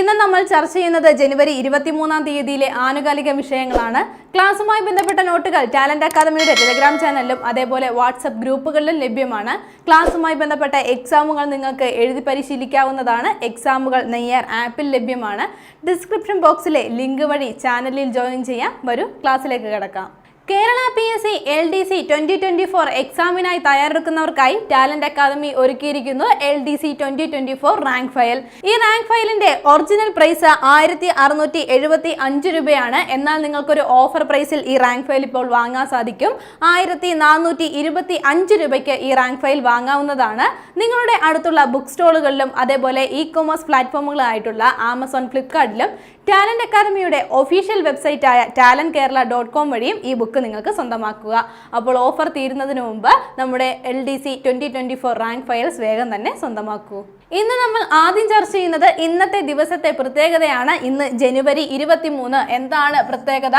ഇന്ന് നമ്മൾ ചർച്ച ചെയ്യുന്നത് ജനുവരി ഇരുപത്തിമൂന്നാം തീയതിയിലെ ആനുകാലിക വിഷയങ്ങളാണ്. ക്ലാസ്സുമായി ബന്ധപ്പെട്ട നോട്ടുകൾ ടാലന്റ് അക്കാദമിയുടെ ടെലിഗ്രാം ചാനലിലും അതേപോലെ വാട്സപ്പ് ഗ്രൂപ്പുകളിലും ലഭ്യമാണ്. ക്ലാസ്സുമായി ബന്ധപ്പെട്ട എക്സാമുകൾ നിങ്ങൾക്ക് എഴുതി പരിശീലിക്കാവുന്നതാണ്. എക്സാമുകൾ നെയ്യാർ ആപ്പിൽ ലഭ്യമാണ്. ഡിസ്ക്രിപ്ഷൻ ബോക്സിലെ ലിങ്ക് വഴി ചാനലിൽ ജോയിൻ ചെയ്യാം. വരൂ ക്ലാസ്സിലേക്ക് കിടക്കാം. Kerala P S C L D C twenty twenty four എക്സാമിനായി തയ്യാറെടുക്കുന്നവർക്കായി ടാലന്റ് അക്കാദമി ഒരുക്കിയിരിക്കുന്നു L D C twenty twenty four rank file ഈ റാങ്ക് ഫയലിന്റെ ഒറിജിനൽ പ്രൈസ് ആയിരത്തി അറുന്നൂറ്റി എഴുപത്തി അഞ്ച് രൂപയാണ്. എന്നാൽ നിങ്ങൾക്കൊരു ഓഫർ പ്രൈസിൽ ഈ റാങ്ക് ഫയൽ ഇപ്പോൾ വാങ്ങാൻ സാധിക്കും. ആയിരത്തി നാനൂറ്റി ഇരുപത്തി അഞ്ച് രൂപയ്ക്ക് ഈ റാങ്ക് ഫയൽ വാങ്ങാവുന്നതാണ്. നിങ്ങളുടെ അടുത്തുള്ള ബുക്ക് സ്റ്റോളുകളിലും അതേപോലെ ഇ കൊമേഴ്സ് പ്ലാറ്റ്ഫോമുകളായിട്ടുള്ള ആമസോൺ ഫ്ലിപ്കാർട്ടിലും ടാലന്റ് അക്കാദമിയുടെ ഒഫീഷ്യൽ വെബ്സൈറ്റായ ടാലന്റ് കേരള ഡോട്ട് കോം വഴിയും ഈ ബുക്ക് നിങ്ങൾക്ക് സ്വന്തമാക്കുക. അപ്പോൾ ഓഫർ തീരുന്നതിന് മുമ്പ് നമ്മുടെ L D C twenty twenty four rank files വേഗം തന്നെ സ്വന്തമാക്കൂ. ഇന്ന് നമ്മൾ ആദ്യം ചർച്ച ചെയ്യുന്നത് ഇന്നത്തെ ദിവസത്തെ പ്രത്യേകതയാണ് ഇന്ന് ജനുവരി ഇരുപത്തി മൂന്ന് എന്താണ് പ്രത്യേകത?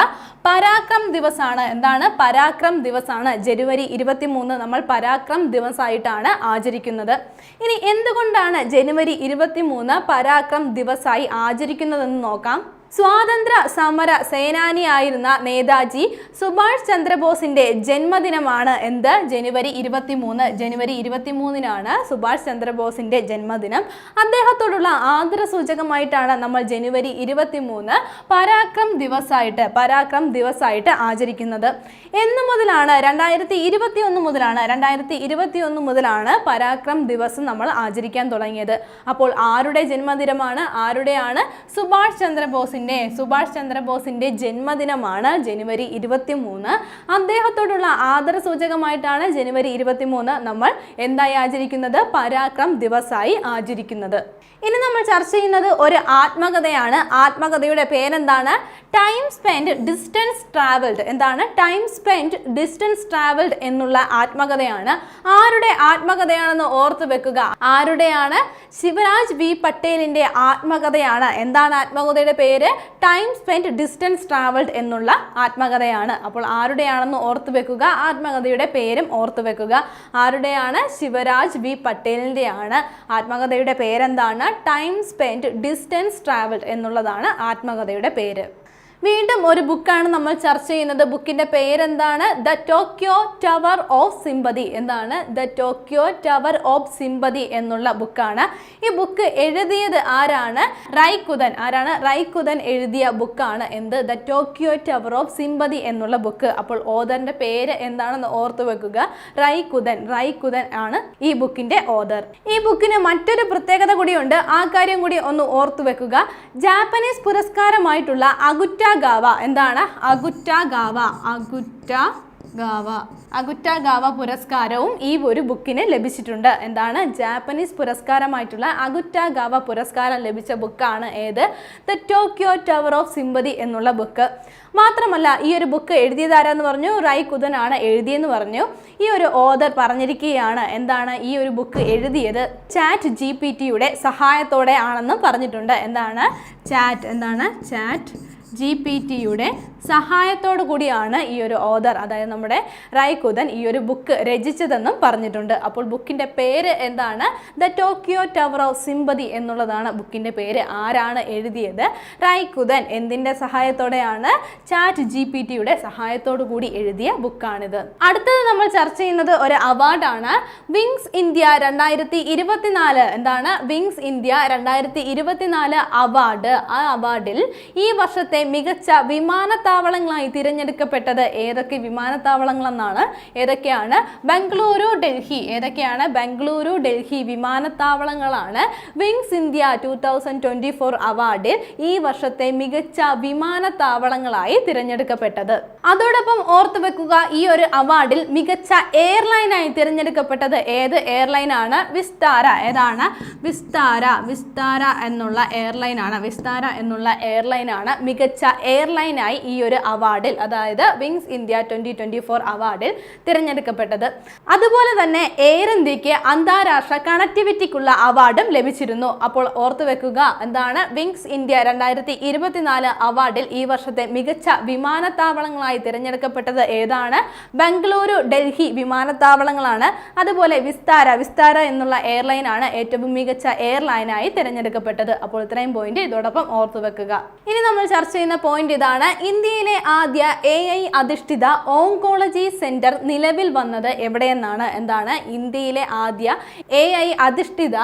പരാക്രം ദിവസാണ്. എന്താണ്? പരാക്രം ദിവസാണ്. ജനുവരി ഇരുപത്തി മൂന്ന് നമ്മൾ പരാക്രം ദിവസമായിട്ടാണ് ആചരിക്കുന്നത്. ഇനി എന്തുകൊണ്ടാണ് ജനുവരി ഇരുപത്തി മൂന്ന് പരാക്രം ദിവസമായി ആചരിക്കുന്നതെന്ന് നോക്കാം. സ്വാതന്ത്ര്യ സമര സേനാനിയായിരുന്ന നേതാജി സുഭാഷ് ചന്ദ്രബോസിന്റെ ജന്മദിനമാണ് എന്ത്? ജനുവരി ഇരുപത്തി മൂന്ന് ജനുവരി ഇരുപത്തി മൂന്നിനാണ് സുഭാഷ് ചന്ദ്രബോസിന്റെ ജന്മദിനം. അദ്ദേഹത്തോടുള്ള ആദര സൂചകമായിട്ടാണ് നമ്മൾ ജനുവരി ഇരുപത്തി മൂന്ന് പരാക്രം ദിവസമായിട്ട് പരാക്രം ദിവസമായിട്ട് ആചരിക്കുന്നത്. എന്ന് മുതലാണ് രണ്ടായിരത്തി ഇരുപത്തി ഒന്ന് മുതലാണ് രണ്ടായിരത്തി ഇരുപത്തി ഒന്ന് മുതലാണ് പരാക്രം ദിവസം നമ്മൾ ആചരിക്കാൻ തുടങ്ങിയത്. അപ്പോൾ ആരുടെ ജന്മദിനമാണ്? ആരുടെയാണ്? സുഭാഷ് ചന്ദ്രബോസിന്റെ സുഭാഷ് ചന്ദ്രബോസിന്റെ ജന്മദിനമാണ് ജനുവരി ഇരുപത്തി മൂന്ന് അദ്ദേഹത്തോടുള്ള ആദര സൂചകമായിട്ടാണ് ജനുവരി ഇരുപത്തി മൂന്ന് നമ്മൾ എന്തായി ആചരിക്കുന്നത്? പരാക്രം ദിവസായി ആചരിക്കുന്നത്. ഇനി നമ്മൾ ചർച്ച ചെയ്യുന്നത് ഒരു ആത്മകഥയാണ്. ആത്മകഥയുടെ പേരെന്താണ്? Time spend distance travelled. എന്താണ്? ടൈം സ്പെൻഡ് ഡിസ്റ്റൻസ് ട്രാവൽഡ് എന്നുള്ള ആത്മകഥയാണ്. ആരുടെ ആത്മകഥയാണെന്ന് ഓർത്തു വെക്കുക. ആരുടെയാണ്? ശിവരാജ് വി പട്ടേലിന്റെ ആത്മകഥയാണ്. എന്താണ് ആത്മകഥയുടെ പേര്? ടൈം സ്പെൻഡ് ഡിസ്റ്റൻസ് ട്രാവൽഡ് എന്നുള്ള ആത്മകഥയാണ്. അപ്പോൾ ആരുടെയാണെന്ന് ഓർത്തു വെക്കുക. ആത്മകഥയുടെ പേരും ഓർത്തു വെക്കുക. ആരുടെയാണ്? ശിവരാജ് വി പട്ടേലിന്റെയാണ് ആത്മകഥയുടെ പേരെന്താണ്? ടൈം സ്പെൻഡ് ഡിസ്റ്റൻസ് ട്രാവൽഡ് എന്നുള്ളതാണ് ആത്മകഥയുടെ പേര്. വീണ്ടും ഒരു ബുക്കാണ് നമ്മൾ ചർച്ച ചെയ്യുന്നത്. ബുക്കിന്റെ പേരെന്താണ്? The Tokyo tower of sympathy. എന്താണ്? The Tokyo tower of sympathy എന്നുള്ള ബുക്കാണ്. ഈ ബുക്ക് എഴുതിയത് ആരാണ്? റൈക്കുതൻ. ആരാണ്? റൈക്കുതൻ എഴുതിയ ബുക്കാണ് എന്ത്? The Tokyo tower of sympathy എന്നുള്ള ബുക്ക്. അപ്പോൾ ഓദറിന്റെ പേര് എന്താണെന്ന് ഓർത്തു വെക്കുക. റൈക്കുതൻ. റൈക്കുതൻ ആണ് ഈ ബുക്കിന്റെ ഓദർ ഈ ബുക്കിന് മറ്റൊരു പ്രത്യേകത കൂടിയുണ്ട് ആ കാര്യം കൂടി ഒന്ന് ഓർത്തു വെക്കുക. ജാപ്പനീസ് പുരസ്കാരമായിട്ടുള്ള അഗുറ്റ ഗാവ എന്താണ്? അഗുറ്റാഗാവ. അഗുറ്റ ഗാവ അഗുറ്റ ഗാവ പുരസ്കാരവും ഈ ഒരു ബുക്കിന് ലഭിച്ചിട്ടുണ്ട്. എന്താണ്? ജാപ്പനീസ് പുരസ്കാരമായിട്ടുള്ള അഗുറ്റ ഗാവ പുരസ്കാരം ലഭിച്ച ബുക്കാണ് ഏത്? The Tokyo tower of sympathy എന്നുള്ള ബുക്ക്. മാത്രമല്ല ഈ ഒരു ബുക്ക് എഴുതിയതാരാന്ന് പറഞ്ഞു? റൈ കുദനാണ് എഴുതിയെന്ന് പറഞ്ഞു. ഈ ഒരു ഓദർ പറഞ്ഞിരിക്കുകയാണ് എന്താണ് ഈ ഒരു ബുക്ക് എഴുതിയത്? ചാറ്റ് ജി പി ടിയുടെ സഹായത്തോടെ ആണെന്നും പറഞ്ഞിട്ടുണ്ട്. എന്താണ്? ചാറ്റ് എന്താണ്? ചാറ്റ് ജി പി ടിയുടെ സഹായത്തോടു കൂടിയാണ് ഈ ഒരു ഓദർ അതായത് നമ്മുടെ റൈകുദൻ ഈ ഒരു ബുക്ക് രചിച്ചതെന്നും പറഞ്ഞിട്ടുണ്ട്. അപ്പോൾ ബുക്കിന്റെ പേര് എന്താണ്? The Tokyo tower of sympathy എന്നുള്ളതാണ് ബുക്കിന്റെ പേര്. ആരാണ് എഴുതിയത്? റൈകുദൻ എന്തിന്റെ സഹായത്തോടെയാണ് ചാറ്റ് ജി പി ടിയുടെ സഹായത്തോടു കൂടി എഴുതിയ ബുക്കാണിത് അടുത്തത് നമ്മൾ ചർച്ച ചെയ്യുന്നത് ഒരു അവാർഡാണ് വിങ്സ് ഇന്ത്യ രണ്ടായിരത്തി ഇരുപത്തിനാല് എന്താണ്? വിങ്സ് ഇന്ത്യ രണ്ടായിരത്തി ഇരുപത്തിനാല് അവാർഡ് ആ അവാർഡിൽ ഈ വർഷത്തെ മികച്ച വിമാനത്താവളങ്ങളായി തിരഞ്ഞെടുക്കപ്പെട്ടത് ഏതൊക്കെ വിമാനത്താവളങ്ങളെന്നാണ്? ഏതൊക്കെയാണ്? ബംഗളൂരു ഡൽഹി. ഏതൊക്കെയാണ്? Bengaluru Delhi വിമാനത്താവളങ്ങളാണ്. Wings India two thousand twenty four അവാർഡിൽ ഈ വർഷത്തെ മികച്ച വിമാനത്താവളങ്ങളായി തിരഞ്ഞെടുക്കപ്പെട്ടത്. അതോടൊപ്പം ഓർത്തു വെക്കുക ഈ ഒരു അവാർഡിൽ മികച്ച എയർലൈനായി തിരഞ്ഞെടുക്കപ്പെട്ടത് ഏത് എയർലൈനാണ്? വിസ്താര. ഏതാണ്? വിസ്താര. വിസ്താര എന്നുള്ള എയർലൈനാണ്. വിസ്താര എന്നുള്ള എയർലൈനാണ് മികച്ച എയർലൈനായി ഈ ഒരു അവാർഡിൽ അതായത് wings India twenty twenty four അവാർഡിൽ തിരഞ്ഞെടുക്കപ്പെട്ടത്. അതുപോലെ തന്നെ എയർ ഇന്ത്യയ്ക്ക് അന്താരാഷ്ട്ര കണക്ടിവിറ്റിക്കുള്ള അവാർഡും ലഭിച്ചിരുന്നു. അപ്പോൾ ഓർത്തു വെക്കുക എന്താണ് വിങ്സ് ഇന്ത്യ രണ്ടായിരത്തി ഇരുപത്തിനാല് അവാർഡിൽ ഈ വർഷത്തെ മികച്ച വിമാനത്താവളങ്ങളായി തിരഞ്ഞെടുക്കപ്പെട്ടത് ഏതാണ്? ബംഗളൂരു ഡൽഹി വിമാനത്താവളങ്ങളാണ്. അതുപോലെ വിസ്താര വിസ്താര എന്നുള്ള എയർലൈൻ ആണ് ഏറ്റവും മികച്ച എയർലൈനായി തിരഞ്ഞെടുക്കപ്പെട്ടത്. അപ്പോൾ ഇത്രയും പോയിന്റ് ഇതോടൊപ്പം ഓർത്തു വെക്കുക. ഇനി നമ്മൾ ചർച്ച ചെയ്യുന്ന പോയിന്റ് ഇതാണ് ഇന്ത്യയിലെ ആദ്യ എ ഐ അധിഷ്ഠിത ഓങ്കോളജി സെന്റർ നിലവിൽ വന്നത് എവിടെയെന്നാണ്? എന്താണ്? ഇന്ത്യയിലെ ആദ്യ എ ഐ അധിഷ്ഠിത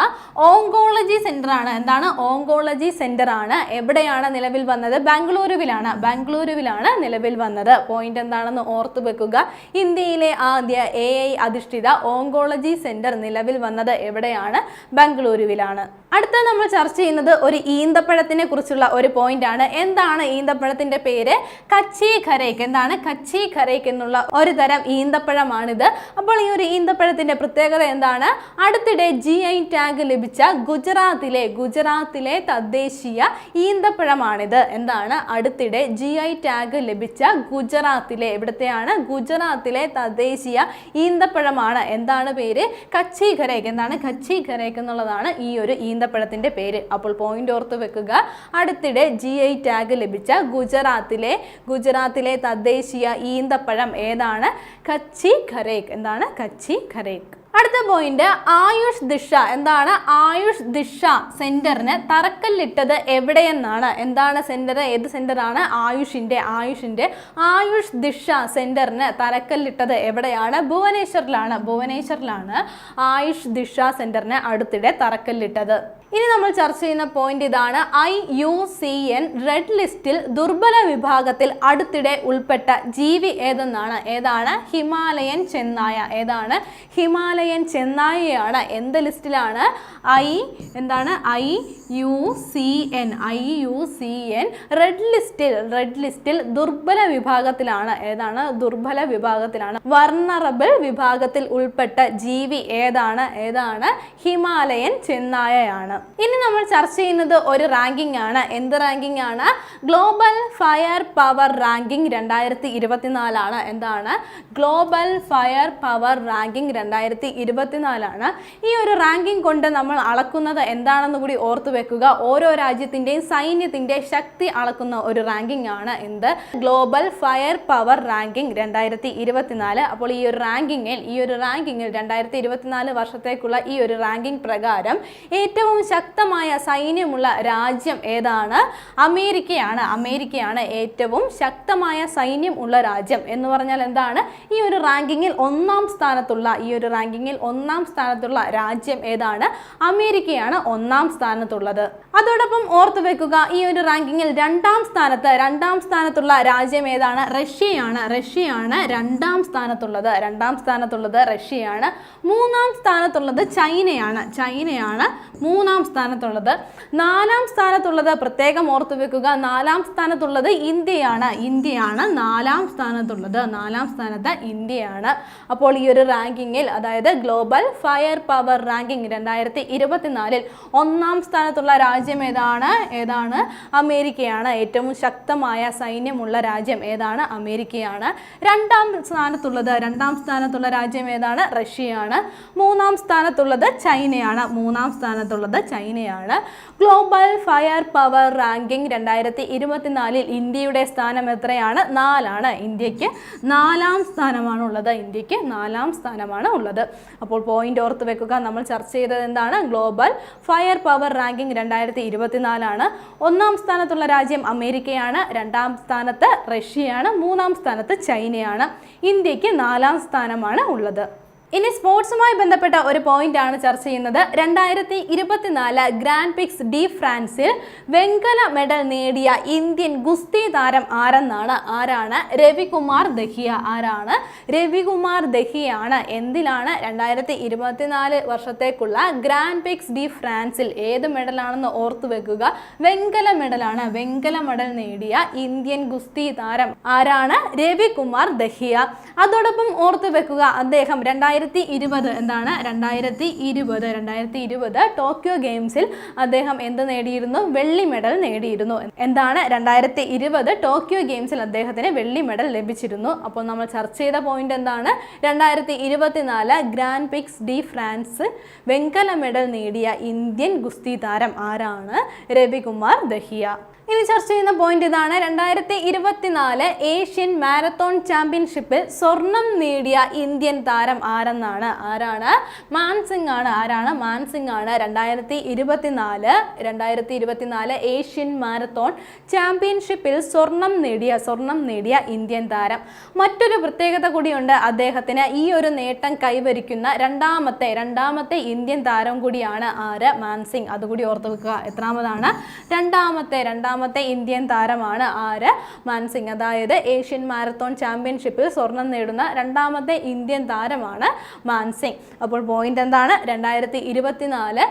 ഓങ്കോളജി സെന്റർ ആണ് എന്താണ്? ഓങ്കോളജി സെന്റർ ആണ് എവിടെയാണ് നിലവിൽ വന്നത്? ബാംഗ്ലൂരുവിലാണ്. ബാംഗ്ലൂരുവിലാണ് നിലവിൽ വന്നത്. പോയിന്റ് എന്താണെന്ന് ഓർത്തു വെക്കുക. ഇന്ത്യയിലെ ആദ്യ എ ഐ അധിഷ്ഠിത ഓങ്കോളജി സെന്റർ നിലവിൽ വന്നത് എവിടെയാണ്? ബാംഗ്ലൂരുവിലാണ്. അടുത്ത നമ്മൾ ചർച്ച ചെയ്യുന്നത് ഒരു ഈന്തപ്പഴത്തിനെ കുറിച്ചുള്ള ഒരു പോയിന്റ് ആണ്. എന്താണ് ഈന്തപ്പഴത്തിന്റെ പേര്? കച്ചി ഖരേക്ക് എന്താണ്? കച്ചി ഖരേക്ക് എന്നുള്ള ഒരു തരം ഈന്തപ്പഴമാണിത്. അപ്പോൾ ഈ ഒരു ഈന്തപ്പഴത്തിന്റെ പ്രത്യേകത എന്താണ്? അടുത്തിടെ ജി ഐ ടാഗ് ലഭിച്ച ഗുജറാത്തിലെ ഗുജറാത്തിലെ തദ്ദേശീയ ഈന്തപ്പഴമാണിത്. എന്താണ്? അടുത്തിടെ ജി ഐ ടാഗ് ലഭിച്ച ഗുജറാത്തിലെ എവിടത്തെയാണ്? ഗുജറാത്തിലെ തദ്ദേശീയ ഈന്തപ്പഴമാണ്. എന്താണ് പേര്? കച്ചി ഖരേക്ക് എന്താണ്? കച്ചി ഖരേക്ക് എന്നുള്ളതാണ് ഈ ഒരു ഈന്തപ്പഴത്തിന്റെ പേര്. അപ്പോൾ പോയിന്റ് ഓർത്ത് വെക്കുക. അടുത്തിടെ ജി ഐ ടാഗ് ലഭിച്ച ഗുജറാത്തിലെ ഗുജറാത്തിലെ തദ്ദേശീയ ഈന്തപ്പഴം ഏതാണ്? കച്ചി ഖരേക്ക് എന്താണ്? കച്ചി ഖരേക്ക് അടുത്ത പോയിന്റ് ആയുഷ് ദിഷ. എന്താണ്? ആയുഷ് ദിഷ സെന്ററിന് തറക്കല്ലിട്ടത് എവിടെയെന്നാണ്? എന്താണ് സെന്റർ ഏത് സെന്ററാണ് ആയുഷിന്റെ ആയുഷിന്റെ. ആയുഷ് ദിഷ സെന്ററിന് തറക്കല്ലിട്ടത് എവിടെയാണ്? ഭുവനേശ്വറിലാണ്. ഭുവനേശ്വറിലാണ് ആയുഷ് ദിഷ സെന്ററിന് അടുത്തിടെ തറക്കല്ലിട്ടത്. ഇനി നമ്മൾ ചർച്ച ചെയ്യുന്ന പോയിന്റ് ഇതാണ് I U C N red ലിസ്റ്റിൽ ദുർബല വിഭാഗത്തിൽ അടുത്തിടെ ഉൾപ്പെട്ട ജീവി ഏതെന്നാണ്? ഏതാണ്? ഹിമാലയൻ ചെന്നായ. ഏതാണ്? ഹിമാലയൻ ചെന്നായയാണ്. എന്ത് ലിസ്റ്റിലാണ് ഐ എന്താണ്? I U C N I U C N red ലിസ്റ്റിൽ റെഡ് ലിസ്റ്റിൽ ദുർബല വിഭാഗത്തിലാണ്. ഏതാണ്? ദുർബല വിഭാഗത്തിലാണ്. വർണറബിൾ വിഭാഗത്തിൽ ഉൾപ്പെട്ട ജീവി ഏതാണ്? ഏതാണ്? ഹിമാലയൻ ചെന്നായയാണ്. ഇനി നമ്മൾ ചർച്ച ചെയ്യുന്നത് ഒരു റാങ്കിംഗ് ആണ്. എന്ത് റാങ്കിംഗ് ആണ്? ഗ്ലോബൽ ഫയർ പവർ റാങ്കിംഗ് രണ്ടായിരത്തി ഇരുപത്തിനാലാണ് എന്താണ്? ഗ്ലോബൽ ഫയർ പവർ റാങ്കിംഗ് രണ്ടായിരത്തി ഇരുപത്തിനാലാണ് ഈ ഒരു റാങ്കിംഗ് കൊണ്ട് നമ്മൾ അളക്കുന്നത് എന്താണെന്ന് കൂടി ഓർത്തു വെക്കുക. ഓരോ രാജ്യത്തിന്റെയും സൈന്യത്തിന്റെ ശക്തി അളക്കുന്ന ഒരു റാങ്കിംഗ് ആണ് എന്ത്? ഗ്ലോബൽ ഫയർ പവർ റാങ്കിംഗ് രണ്ടായിരത്തി ഇരുപത്തിനാല് അപ്പോൾ ഈ ഒരു റാങ്കിങ്ങിൽ ഈ ഒരു റാങ്കിങ്ങിൽ രണ്ടായിരത്തി ഇരുപത്തിനാല് വർഷത്തേക്കുള്ള ഈ ഒരു റാങ്കിംഗ് പ്രകാരം ഏറ്റവും ശക്തമായ സൈന്യമുള്ള രാജ്യം ഏതാണ്? അമേരിക്കയാണ്. അമേരിക്കയാണ് ഏറ്റവും ശക്തമായ സൈന്യം ഉള്ള രാജ്യം എന്ന് പറഞ്ഞാൽ എന്താണ്? ഈ ഒരു റാങ്കിങ്ങിൽ ഒന്നാം സ്ഥാനത്തുള്ള ഈ ഒരു റാങ്കിങ്ങിൽ ഒന്നാം സ്ഥാനത്തുള്ള രാജ്യം ഏതാണ്? അമേരിക്കയാണ് ഒന്നാം സ്ഥാനത്തുള്ളത്. അതോടൊപ്പം ഓർത്തു വെക്കുക ഈ ഒരു റാങ്കിങ്ങിൽ രണ്ടാം സ്ഥാനത്ത് രണ്ടാം സ്ഥാനത്തുള്ള രാജ്യം ഏതാണ്? റഷ്യയാണ്. റഷ്യയാണ് രണ്ടാം സ്ഥാനത്തുള്ളത്. രണ്ടാം സ്ഥാനത്തുള്ളത് റഷ്യയാണ്. മൂന്നാം സ്ഥാനത്തുള്ളത് ചൈനയാണ്. ചൈനയാണ് മൂന്നാം സ്ഥാനത്തുള്ളത്. നാലാം സ്ഥാനത്തുള്ളത് പ്രത്യേകം ഓർത്തു വെക്കുക. നാലാം സ്ഥാനത്തുള്ളത് ഇന്ത്യയാണ്. ഇന്ത്യയാണ് നാലാം സ്ഥാനത്തുള്ളത്. നാലാം സ്ഥാനത്ത് ഇന്ത്യയാണ്. അപ്പോൾ ഈ ഒരു റാങ്കിങ്ങിൽ അതായത് ഗ്ലോബൽ ഫയർ പവർ റാങ്കിങ് രണ്ടായിരത്തി ഇരുപത്തിനാലിൽ ഒന്നാം സ്ഥാനത്തുള്ള രാജ്യം ഏതാണ്? ഏതാണ്? അമേരിക്കയാണ്. ഏറ്റവും ശക്തമായ സൈന്യമുള്ള രാജ്യം ഏതാണ്? അമേരിക്കയാണ്. രണ്ടാം സ്ഥാനത്തുള്ളത് രണ്ടാം സ്ഥാനത്തുള്ള രാജ്യം ഏതാണ്? റഷ്യയാണ്. മൂന്നാം സ്ഥാനത്തുള്ളത് ചൈനയാണ്. മൂന്നാം സ്ഥാനത്തുള്ളത് ചൈനയാണ്. ഗ്ലോബൽ ഫയർ പവർ റാങ്കിംഗ് രണ്ടായിരത്തി ഇരുപത്തിനാലിൽ ഇന്ത്യയുടെ സ്ഥാനം എത്രയാണ്? നാലാണ്. ഇന്ത്യയ്ക്ക് നാലാം സ്ഥാനമാണ് ഉള്ളത് ഇന്ത്യയ്ക്ക് നാലാം സ്ഥാനമാണ് ഉള്ളത്. അപ്പോൾ പോയിന്റ് ഓർത്ത് വെക്കുക. നമ്മൾ ചർച്ച ചെയ്തത് എന്താണ്? ഗ്ലോബൽ ഫയർ പവർ റാങ്കിംഗ് രണ്ടായിരത്തി ഇരുപത്തിനാലാണ് ഒന്നാം സ്ഥാനത്തുള്ള രാജ്യം അമേരിക്കയാണ്. രണ്ടാം സ്ഥാനത്ത് റഷ്യയാണ്. മൂന്നാം സ്ഥാനത്ത് ചൈനയാണ്. ഇന്ത്യയ്ക്ക് നാലാം സ്ഥാനമാണ് ഉള്ളത്. ഇനി സ്പോർട്സുമായി ബന്ധപ്പെട്ട ഒരു പോയിന്റ് ആണ് ചർച്ച ചെയ്യുന്നത്. രണ്ടായിരത്തി ഇരുപത്തിനാല് ഗ്രാൻഡ് പിക്സ് ഡി ഫ്രാൻസിൽ വെങ്കല മെഡൽ നേടിയ ഇന്ത്യൻ ഗുസ്തി താരം ആരെന്നാണ്? ആരാണ്? രവികുമാർ ദഹിയ ആരാണ്? രവികുമാർ ദഹിയാണ്. എന്തിലാണ് രണ്ടായിരത്തി ഇരുപത്തിനാല് വർഷത്തേക്കുള്ള ഗ്രാൻഡ് പിക്സ് ഡി ഫ്രാൻസിൽ ഏത് മെഡലാണെന്ന് ഓർത്തു വെക്കുക. വെങ്കല മെഡലാണ്. വെങ്കല മെഡൽ നേടിയ ഇന്ത്യൻ ഗുസ്തി താരം ആരാണ്? രവികുമാർ ദഹിയ. അതോടൊപ്പം ഓർത്തു വെക്കുക അദ്ദേഹം രണ്ടായിരത്തി രണ്ടായിരത്തി ഇരുപത് എന്താണ്? രണ്ടായിരത്തി ഇരുപത് രണ്ടായിരത്തി ഇരുപത് ടോക്കിയോ ഗെയിംസിൽ അദ്ദേഹം എന്ത് നേടിയിരുന്നു? വെള്ളി മെഡൽ നേടിയിരുന്നു. എന്താണ്? രണ്ടായിരത്തി ഇരുപത് ടോക്കിയോ ഗെയിംസിൽ അദ്ദേഹത്തിന് വെള്ളി മെഡൽ ലഭിച്ചിരുന്നു. അപ്പോൾ നമ്മൾ ചർച്ച ചെയ്ത പോയിന്റ് എന്താണ്? രണ്ടായിരത്തി ഇരുപത്തിനാല് ഗ്രാൻഡ് പിക്സ് ഡി ഫ്രാൻസ് വെങ്കല മെഡൽ നേടിയ ഇന്ത്യൻ ഗുസ്തി താരം ആരാണ്? രവികുമാർ ദഹിയ. ഇനി ചർച്ച ചെയ്യുന്ന പോയിന്റ് ഇതാണ്. രണ്ടായിരത്തി ഇരുപത്തിനാല് ഏഷ്യൻ മാരത്തോൺ ചാമ്പ്യൻഷിപ്പിൽ സ്വർണം നേടിയ ഇന്ത്യൻ താരം ആരെന്നാണ്? ആരാണ്? മാൻസിംഗ് ആണ് ആരാണ്? മാൻസിംഗ് ആണ് രണ്ടായിരത്തി ഇരുപത്തിനാല് രണ്ടായിരത്തി ഇരുപത്തിനാല് ഏഷ്യൻ മാരത്തോൺ ചാമ്പ്യൻഷിപ്പിൽ സ്വർണം നേടിയ സ്വർണം നേടിയ ഇന്ത്യൻ താരം. മറ്റൊരു പ്രത്യേകത കൂടിയുണ്ട് അദ്ദേഹത്തിന്. ഈ ഒരു നേട്ടം കൈവരിക്കുന്ന രണ്ടാമത്തെ രണ്ടാമത്തെ ഇന്ത്യൻ താരം കൂടിയാണ് ആര്? മാൻസിംഗ് അതുകൂടി ഓർത്ത് വെക്കുക. എത്രാമതാണ്? രണ്ടാമത്തെ രണ്ടാമത്തെ ഇന്ത്യൻ താരമാണ് ആര്? മാൻസിംഗ് അതായത് ഏഷ്യൻ മാരത്തോൺ ചാമ്പ്യൻഷിപ്പിൽ സ്വർണം നേടുന്ന രണ്ടാമത്തെ ഇന്ത്യൻ താരമാണ് മാൻസിംഗ്. അപ്പോൾ പോയിന്റ് എന്താണ്? രണ്ടായിരത്തി ഇരുപത്തിനാല്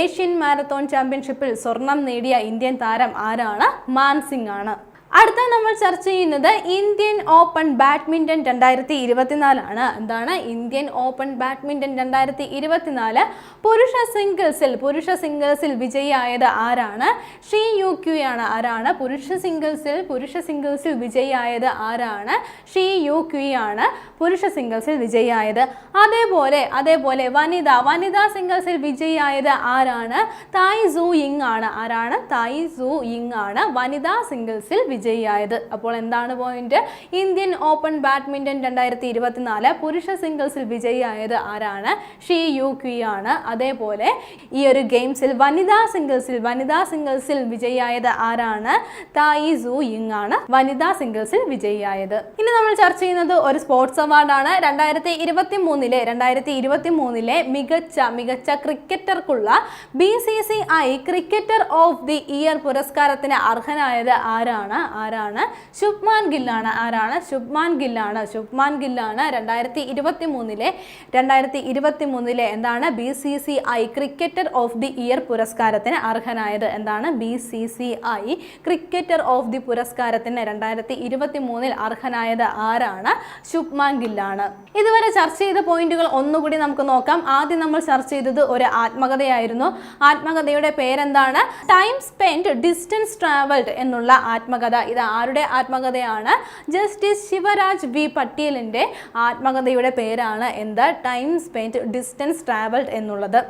ഏഷ്യൻ മാരത്തോൺ ചാമ്പ്യൻഷിപ്പിൽ സ്വർണം നേടിയ ഇന്ത്യൻ താരം ആരാണ്? മാൻസിംഗ് ആണ്. അടുത്ത നമ്മൾ ചർച്ച ചെയ്യുന്നത് ഇന്ത്യൻ ഓപ്പൺ ബാഡ്മിന്റൺ രണ്ടായിരത്തി ഇരുപത്തിനാലാണ് എന്താണ്? ഇന്ത്യൻ ഓപ്പൺ ബാഡ്മിന്റൺ രണ്ടായിരത്തി ഇരുപത്തിനാല് പുരുഷ സിംഗിൾസിൽ പുരുഷ സിംഗിൾസിൽ വിജയിയായത് ആരാണ്? ഷീ യു ക്യു ആണ്. ആരാണ്? പുരുഷ സിംഗിൾസിൽ പുരുഷ സിംഗിൾസിൽ വിജയിയായത് ആരാണ്? ഷീ യു ക്യു ആണ് പുരുഷ സിംഗിൾസിൽ വിജയിയായത്. അതേപോലെ അതേപോലെ വനിത വനിതാ സിംഗിൾസിൽ വിജയിയായത് ആരാണ്? തായ് സു യിങ് ആണ്. ആരാണ്? തായ് സു യിങ് ആണ്. വനിതാ സിംഗിൾസിൽ വിജയിയായത്. അപ്പോൾ എന്താണ് പോയിന്റ് ഇന്ത്യൻ ഓപ്പൺ ബാഡ്മിന്റൺ രണ്ടായിരത്തി ഇരുപത്തിനാല് പുരുഷ സിംഗിൾസിൽ വിജയിയായത് ആരാണ്? ഷീ യു ക്വി ആണ്. അതേപോലെ ഈ ഒരു ഗെയിംസിൽ വനിതാ സിംഗിൾസിൽ വനിതാ സിംഗിൾസിൽ വിജയിയായത് ആരാണ്? തായി സു യിങ് ആണ്. വനിതാ സിംഗിൾസിൽ വിജയിയായത്. ഇനി നമ്മൾ ചർച്ച ചെയ്യുന്നത് ഒരു സ്പോർട്സ് അവാർഡാണ് രണ്ടായിരത്തി ഇരുപത്തി മൂന്നിലെ രണ്ടായിരത്തി ഇരുപത്തി മൂന്നിലെ മികച്ച മികച്ച ക്രിക്കറ്റർക്കുള്ള B C C I cricketer of the year പുരസ്കാരത്തിന് അർഹനായത് ആരാണ്? ആരാണ്? ശുഭ്മാൻ ഗില്ലാണ്. ആരാണ്? ശുഭ്മാൻ ഗില്ലാണ്. ശുഭ്മാൻ ഗില്ലാണ് രണ്ടായിരത്തി ഇരുപത്തി മൂന്നിലെ രണ്ടായിരത്തി ഇരുപത്തി മൂന്നിലെ എന്താണ് B C C I cricketer of the year പുരസ്കാരത്തിന് അർഹനായത്? എന്താണ് B C C I cricketer of the പുരസ്കാരത്തിന് രണ്ടായിരത്തി ഇരുപത്തി മൂന്നിൽ അർഹനായത് ആരാണ്? ശുഭ്മാൻ ഗില്ലാണ്. ഇതുവരെ ചർച്ച ചെയ്ത പോയിന്റുകൾ ഒന്നുകൂടി നമുക്ക് നോക്കാം. ആദ്യം നമ്മൾ ചർച്ച ചെയ്തത് ഒരു ആത്മകഥയായിരുന്നു. ആത്മകഥയുടെ പേരെന്താണ്? ടൈം സ്പെൻഡ് ഡിസ്റ്റൻസ് ട്രാവൽഡ് എന്നുള്ള ആത്മകഥ. ഇത് ആരുടെ ആത്മകഥയാണ്? ജസ്റ്റിസ് ശിവരാജ് വി പട്ടേലിന്റെ ആത്മകഥയുടെ പേരാണ് എന്ത് ടൈം സ്പെൻഡ് ഡിസ്റ്റൻസ് ട്രാവൽഡ് എന്നുള്ളത്.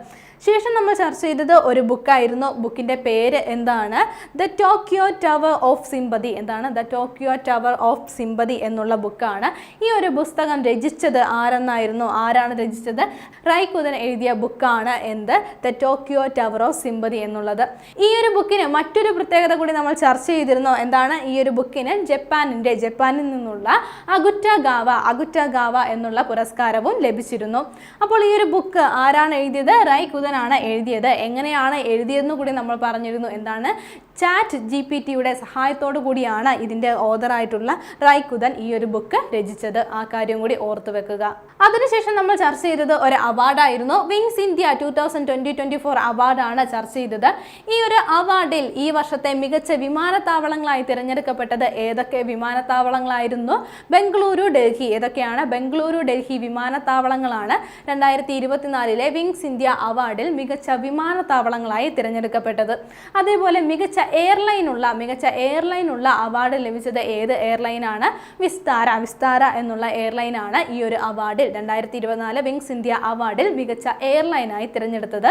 ശേഷം നമ്മൾ ചർച്ച ചെയ്തത് ഒരു ബുക്കായിരുന്നു. ബുക്കിന്റെ പേര് എന്താണ്? The Tokyo tower of sympathy. എന്താണ്? The Tokyo tower of sympathy എന്നുള്ള ബുക്കാണ്. ഈ ഒരു പുസ്തകം രചിച്ചത് ആരെന്നായിരുന്നു? ആരാണ് രചിച്ചത്? റൈക്കുതൻ എഴുതിയ ബുക്കാണ് എന്ത്? The Tokyo tower of sympathy എന്നുള്ളത്. ഈ ഒരു ബുക്കിന് മറ്റൊരു പ്രത്യേകത കൂടി നമ്മൾ ചർച്ച ചെയ്തിരുന്നു. എന്താണ്? ഈ ഒരു ബുക്കിന് ജപ്പാനിന്റെ ജപ്പാനിൽ നിന്നുള്ള അഗുറ്റ ഗാവ അഗുറ്റ ഗാവ എന്നുള്ള പുരസ്കാരവും ലഭിച്ചിരുന്നു. അപ്പോൾ ഈ ഒരു ബുക്ക് ആരാണ് എഴുതിയത്? റൈക്കുതൻ ആണ് എഴുതിയത്. എങ്ങനെയാണ് എഴുതിയതെന്ന് കൂടി നമ്മൾ പറഞ്ഞിരുന്നു. എന്താണ്? ചാറ്റ് ജി പി ടിയുടെ സഹായത്തോടു കൂടിയാണ് ഇതിന്റെ ഓതറായിട്ടുള്ള റൈക്കുതൻ ഈ ഒരു ബുക്ക് രചിച്ചത്. ആ കാര്യം കൂടി ഓർത്തു വെക്കുക. അതിനുശേഷം നമ്മൾ ചർച്ച ചെയ്തത് ഒരു അവാർഡായിരുന്നു wings India two thousand twenty twenty four അവാർഡാണ് ചർച്ച ചെയ്തത്. ഈ ഒരു അവാർഡിൽ ഈ വർഷത്തെ മികച്ച വിമാനത്താവളങ്ങളായി തിരഞ്ഞെടുക്കപ്പെട്ടത് ഏതൊക്കെ വിമാനത്താവളങ്ങളായിരുന്നു? ബംഗളൂരു ഡൽഹി ഏതൊക്കെയാണ്? ബംഗളൂരു ഡൽഹി വിമാനത്താവളങ്ങളാണ്. രണ്ടായിരത്തി ഇരുപത്തിനാലിലെ വിങ്സ് ഇന്ത്യ അവാർഡിൽ മികച്ച വിമാനത്താവളങ്ങളായി തിരഞ്ഞെടുക്കപ്പെട്ടത്. അതേപോലെ മികച്ച എയർലൈനുള്ള മികച്ച എയർലൈനുള്ള അവാർഡ് ലഭിച്ചത് ഏത് എയർലൈനാണ് വിസ്താര വിസ്താര എന്നുള്ള എയർലൈനാണ് ഈ ഒരു അവാർഡിൽ രണ്ടായിരത്തി ഇരുപത്തിനാല് വിങ്സ് ഇന്ത്യ അവാർഡിൽ മികച്ച എയർലൈനായി തിരഞ്ഞെടുത്തത്.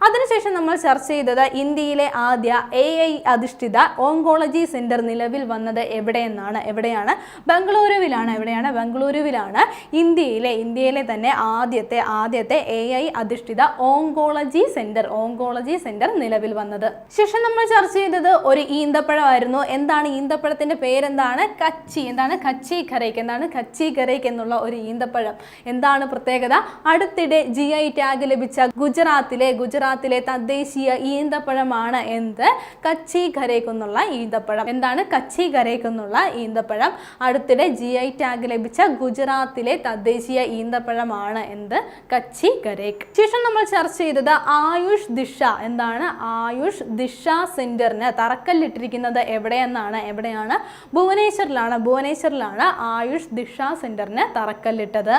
അതിനുശേഷം നമ്മൾ ചർച്ച ചെയ്തത് ഇന്ത്യയിലെ ആദ്യ എ ഐ അധിഷ്ഠിത ഓങ്കോളജി സെന്റർ നിലവിൽ വന്നത് എവിടെയെന്നാണ് എവിടെയാണ്? ബംഗളൂരുവിലാണ് എവിടെയാണ്? ബംഗളൂരുവിലാണ് ഇന്ത്യയിലെ ഇന്ത്യയിലെ തന്നെ ആദ്യത്തെ ആദ്യത്തെ എ ഐ അധിഷ്ഠിത ഓങ്കോളജി സെന്റർ ഓങ്കോളജി സെന്റർ നിലവിൽ വന്നത്. ശേഷം നമ്മൾ ചർച്ച ചെയ്തത് ഒരു ഈന്തപ്പഴമായിരുന്നു. എന്താണ് ഈന്തപ്പഴത്തിന്റെ പേരെന്താണ്? കച്ചി. എന്താണ് കച്ചി കരയ്ക്ക് എന്താണ് കച്ചി കരയ്ക്ക് എന്നുള്ള ഒരു ഈന്തപ്പഴം. എന്താണ് പ്രത്യേകത? അടുത്തിടെ ജി ഐ ടാഗ് ലഭിച്ച ഗുജറാത്തിലെ ഗുജറാത്ത് ഗുജറാത്തിലെ തദ്ദേശീയ ഈന്തപ്പഴമാണ് എന്ത്? കച്ചി ഖരേക്ക് എന്നുള്ള ഈന്തപ്പഴം. എന്താണ് കച്ചി ഖരേക്ക് എന്നുള്ള ഈന്തപ്പഴം? അടുത്തിടെ ജി ഐ ടാഗ് ലഭിച്ച ഗുജറാത്തിലെ തദ്ദേശീയ ഈന്തപ്പഴമാണ് എന്ത്? കച്ചി ഖരേക്ക് ശേഷം നമ്മൾ ചർച്ച ചെയ്തത് ആയുഷ് ദിഷ. എന്താണ് ആയുഷ് ദിഷ സെന്ററിന് തറക്കല്ലിട്ടിരിക്കുന്നത് എവിടെയെന്നാണ്? എവിടെയാണ്? ഭുവനേശ്വറിലാണ്. ഭുവനേശ്വറിലാണ് ആയുഷ് ദിഷ സെന്ററിന് തറക്കല്ലിട്ടത്.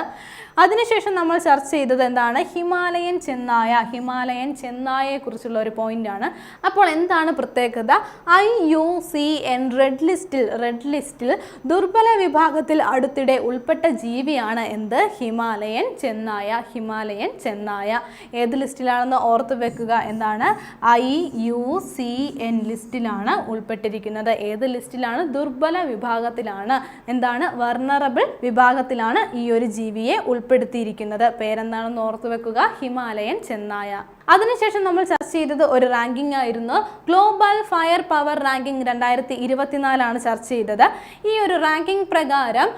അതിനുശേഷം നമ്മൾ ചർച്ച ചെയ്തത് എന്താണ്? ഹിമാലയൻ ചെന്നായ ഹിമാലയൻ ചെന്നായയെ കുറിച്ചുള്ള ഒരു ആണ്. അപ്പോൾ എന്താണ് പ്രത്യേകത? I U C N red ലിസ്റ്റിൽ റെഡ് ലിസ്റ്റിൽ ദുർബല വിഭാഗത്തിൽ അടുത്തിടെ ഉൾപ്പെട്ട ജീവിയാണ് എന്ത്? ഹിമാലയൻ ചെന്നായ ഹിമാലയൻ ചെന്നായ. ഏത് ലിസ്റ്റിലാണെന്ന് ഓർത്ത് വെക്കുക. എന്താണ്? ഐ യു സി എൻ ലിസ്റ്റിലാണ് ഉൾപ്പെട്ടിരിക്കുന്നത്. ഏത് ലിസ്റ്റിലാണ്? ദുർബല വിഭാഗത്തിലാണ്. എന്താണ്? വർണറബിൾ വിഭാഗത്തിലാണ് ഈ ഒരു ജീവിയെ ഉൾപ്പെടുത്തിയിരിക്കുന്നത് പേരെന്താണെന്ന് ഓർത്തു വെക്കുക. ഹിമാലയൻ ചെന്നായ. അതിനുശേഷം നമ്മൾ ചർച്ച ചെയ്തത് ഒരു റാങ്കിംഗ് ആയിരുന്നു. ഗ്ലോബൽ ഫയർ പവർ റാങ്കിംഗ് രണ്ടായിരത്തി ഇരുപത്തിനാലാണ് ചർച്ച ചെയ്തത്. ഈ ഒരു റാങ്കിംഗ് പ്രകാരം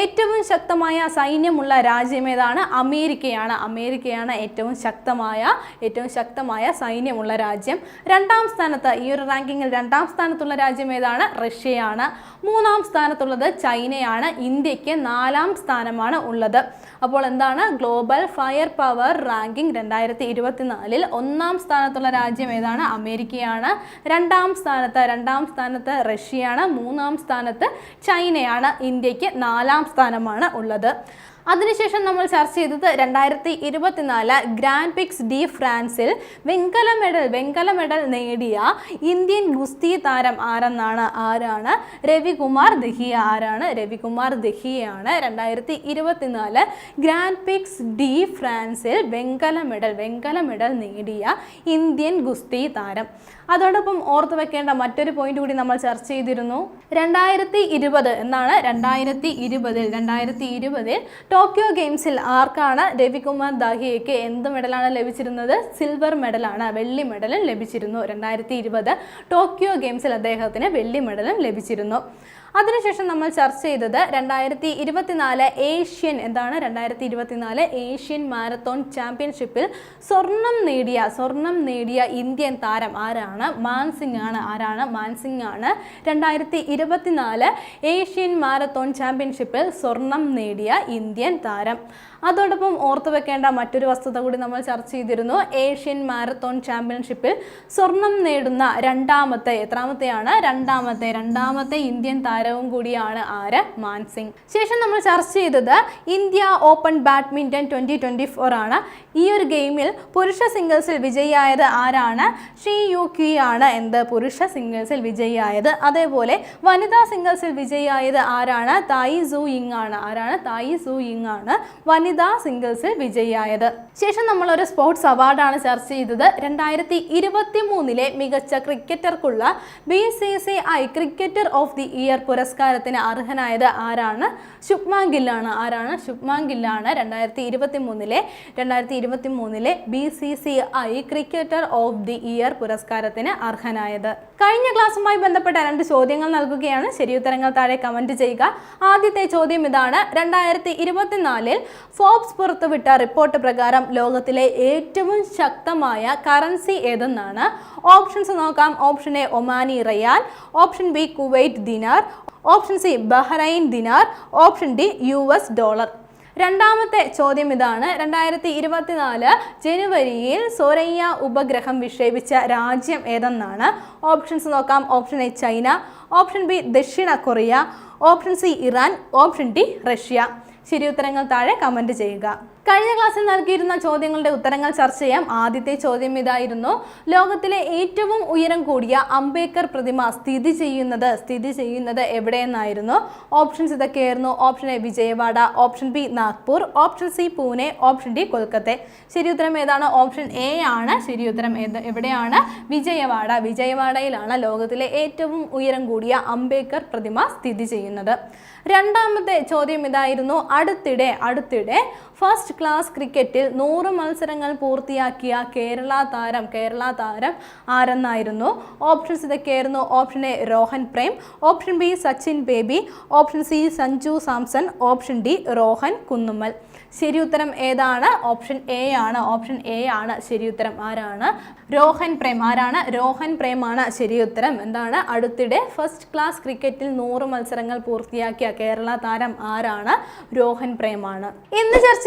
ഏറ്റവും ശക്തമായ സൈന്യമുള്ള രാജ്യം ഏതാണ്? അമേരിക്കയാണ്. അമേരിക്കയാണ് ഏറ്റവും ശക്തമായ ഏറ്റവും ശക്തമായ സൈന്യമുള്ള രാജ്യം. രണ്ടാം സ്ഥാനത്ത് ഈ ഒരു റാങ്കിങ്ങിൽ രണ്ടാം സ്ഥാനത്തുള്ള രാജ്യം ഏതാണ്? റഷ്യയാണ്. മൂന്നാം സ്ഥാനത്തുള്ളത് ചൈനയാണ്. ഇന്ത്യയ്ക്ക് നാലാം സ്ഥാനമാണ് ഉള്ളത്. അപ്പോൾ എന്താണ്? ഗ്ലോബൽ ഫയർ പവർ റാങ്കിംഗ് രണ്ടായിരത്തി ഇരുപത്തിനാലിൽ ഒന്നാം സ്ഥാനത്തുള്ള രാജ്യം ഏതാണ്? അമേരിക്കയാണ്. രണ്ടാം സ്ഥാനത്ത് രണ്ടാം സ്ഥാനത്ത് റഷ്യയാണ്. മൂന്നാം സ്ഥാനത്ത് ചൈനയാണ്. ഇന്ത്യയ്ക്ക് നാലാം സ്ഥാനമാണ് ഉള്ളത്. അതിനുശേഷം നമ്മൾ ചർച്ച ചെയ്തത് രണ്ടായിരത്തി ഇരുപത്തിനാല് ഗ്രാൻഡ് പിക്സ് ഡി ഫ്രാൻസിൽ വെങ്കല മെഡൽ വെങ്കല മെഡൽ നേടിയ ഇന്ത്യൻ ഗുസ്തി താരം ആരെന്നാണ്? ആരാണ്? രവികുമാർ ദഹിയ. ആരാണ്? രവികുമാർ ദഹിയയാണ്. രണ്ടായിരത്തി ഇരുപത്തിനാല് ഗ്രാൻഡ് പിക്സ് ഡി ഫ്രാൻസിൽ വെങ്കല മെഡൽ വെങ്കല മെഡൽ നേടിയ ഇന്ത്യൻ ഗുസ്തി താരം. അതോടൊപ്പം ഓർത്തു വെക്കേണ്ട മറ്റൊരു പോയിന്റ് കൂടി നമ്മൾ ചർച്ച ചെയ്തിരുന്നു. രണ്ടായിരത്തി ഇരുപത് എന്നാണ് രണ്ടായിരത്തി ഇരുപതിൽ രണ്ടായിരത്തി ഇരുപതിൽ ടോക്കിയോ ഗെയിംസിൽ ആർക്കാണ് രവികുമാർ ദാഹിയയ്ക്ക് എന്ത് മെഡലാണ് ലഭിച്ചിരുന്നത്? സിൽവർ മെഡലാണ് വെള്ളി മെഡലും ലഭിച്ചിരുന്നു. രണ്ടായിരത്തി ഇരുപത് ടോക്കിയോ ഗെയിംസിൽ അദ്ദേഹത്തിന് വെള്ളി മെഡലും ലഭിച്ചിരുന്നു. അതിനുശേഷം നമ്മൾ ചർച്ച ചെയ്തത് രണ്ടായിരത്തി ഇരുപത്തിനാല് ഏഷ്യൻ എന്താണ്? രണ്ടായിരത്തി ഇരുപത്തിനാല് ഏഷ്യൻ മാരത്തോൺ ചാമ്പ്യൻഷിപ്പിൽ സ്വർണം നേടിയ സ്വർണം നേടിയ ഇന്ത്യൻ താരം ആരാണ്? മാൻസിംഗ് ആണ്. ആരാണ്? മാൻസിംഗ് ആണ്. രണ്ടായിരത്തി ഇരുപത്തിനാല് ഏഷ്യൻ മാരത്തോൺ ചാമ്പ്യൻഷിപ്പിൽ സ്വർണം നേടിയ ഇന്ത്യൻ താരം അതോടൊപ്പം ഓർത്തു വെക്കേണ്ട മറ്റൊരു വസ്തുത കൂടി നമ്മൾ ചർച്ച ചെയ്തിരുന്നു. ഏഷ്യൻ മാരത്തോൺ ചാമ്പ്യൻഷിപ്പിൽ സ്വർണം നേടുന്ന രണ്ടാമത്തെ എത്രാമത്തെയാണ്? രണ്ടാമത്തെ രണ്ടാമത്തെ ഇന്ത്യൻ താരവും കൂടിയാണ് ആര്? മാൻസിംഗ് ശേഷം നമ്മൾ ചർച്ച ചെയ്തത് India open badminton twenty twenty four ആണ്. ഈ ഒരു ഗെയിമിൽ പുരുഷ സിംഗിൾസിൽ വിജയിയായത് ആരാണ്? ഷീ യു ക്യു ആണ്. എന്ത്? പുരുഷ സിംഗിൾസിൽ വിജയിയായത്. അതേപോലെ വനിതാ സിംഗിൾസിൽ വിജയിയായത് ആരാണ്? തായി സു യിങ് ആണ്. ആരാണ്? തായി സു യിങ് ആണ്. വനിതാ സിംഗിൾസിൽ വിജയിയായത്. ശേഷം നമ്മൾ ഒരു സ്പോർട്സ് അവാർഡാണ് ചർച്ച ചെയ്തത്. രണ്ടായിരത്തി ഇരുപത്തി മൂന്നിലെ മികച്ച ക്രിക്കറ്റർക്കുള്ള B C C I cricketer of the year പുരസ്കാരത്തിന് അർഹനായത് ആരാണ്? ശുഭ്മാൻ ഗില്ലാണ്. ആരാണ്? ശുഭ്മാൻ ഗില്ലാണ്. രണ്ടായിരത്തി ഇരുപത്തി മൂന്നിലെ രണ്ടായിരത്തി ഇരുപത്തി മൂന്നിലെ B C C I cricketer of the year പുരസ്കാരത്തിന് അർഹനായത്. കഴിഞ്ഞ ക്ലാസ്സുമായി ബന്ധപ്പെട്ട രണ്ട് ചോദ്യങ്ങൾ നൽകുകയാണ്. ശരിയുത്തരങ്ങൾ താഴെ കമന്റ് ചെയ്യുക. ആദ്യത്തെ ചോദ്യം ഇതാണ്. രണ്ടായിരത്തി ഇരുപത്തിനാലിൽ ഫോബ്സ് പുറത്തുവിട്ട റിപ്പോർട്ട് പ്രകാരം ലോകത്തിലെ ഏറ്റവും ശക്തമായ കറൻസി ഏതെന്നാണ്? ഓപ്ഷൻസ് നോക്കാം. Option A Omani rial. Option B Kuwait dinar. Option C Bahrain dinar. Option D U S dollar. രണ്ടാമത്തെ ചോദ്യം ഇതാണ്. രണ്ടായിരത്തി ഇരുപത്തിനാല് ജനുവരിയിൽ സോരയ്യ ഉപഗ്രഹം വിക്ഷേപിച്ച രാജ്യം ഏതെന്നാണ്? ഓപ്ഷൻസ് നോക്കാം. Option A China. Option B ദക്ഷിണ Korea. Option C Iran. Option D Russia. ശരി ഉത്തരങ്ങൾ താഴെ കമന്റ് ചെയ്യുക. കഴിഞ്ഞ ക്ലാസ്സിൽ നൽകിയിരുന്ന ചോദ്യങ്ങളുടെ ഉത്തരങ്ങൾ ചർച്ച ചെയ്യാം. ആദ്യത്തെ ചോദ്യം ഇതായിരുന്നു. ലോകത്തിലെ ഏറ്റവും ഉയരം കൂടിയ അംബേദ്കർ പ്രതിമ സ്ഥിതി ചെയ്യുന്നത് സ്ഥിതി ചെയ്യുന്നത് എവിടെയെന്നായിരുന്നു? ഓപ്ഷൻസ് ഇതൊക്കെയായിരുന്നു. Option A Vijayawada option B Nagpur option C Pune option D Kolkata. ഉത്തരം ഏതാണ്? ഓപ്ഷൻ എ ആണ്. ശരി ഉത്തരം ഏത് എവിടെയാണ്? വിജയവാഡ. വിജയവാഡയിലാണ് ലോകത്തിലെ ഏറ്റവും ഉയരം കൂടിയ അംബേദ്കർ പ്രതിമ സ്ഥിതി ചെയ്യുന്നത്. രണ്ടാമത്തെ ചോദ്യം ഇതായിരുന്നു. അടുത്തിടെ അടുത്തിടെ ഫസ്റ്റ് ക്ലാസ് ക്രിക്കറ്റിൽ നൂറ് മത്സരങ്ങൾ പൂർത്തിയാക്കിയ കേരള താരം കേരള താരം ആരെന്നായിരുന്നു? ഓപ്ഷൻസ് ഇതൊക്കെയായിരുന്നു. Option A Rohan Prem option B Sachin Baby option C Sanju Samson option D Rohan Kunnummal ശരി ഉത്തരം ഏതാണ്? ഓപ്ഷൻ എ ആണ്. ഓപ്ഷൻ എ ആണ്. ശരി ഉത്തരം ആരാണ്? രോഹൻ പ്രേം ആരാണ്? രോഹൻ പ്രേമാണ് ശരി ഉത്തരം എന്താണ്? അടുത്തിടെ ഫസ്റ്റ് ക്ലാസ് ക്രിക്കറ്റിൽ നൂറ് മത്സരങ്ങൾ പൂർത്തിയാക്കിയ കേരള താരം ആരാണ്? രോഹൻ പ്രേമാണ് ഇന്ന് ചർച്ച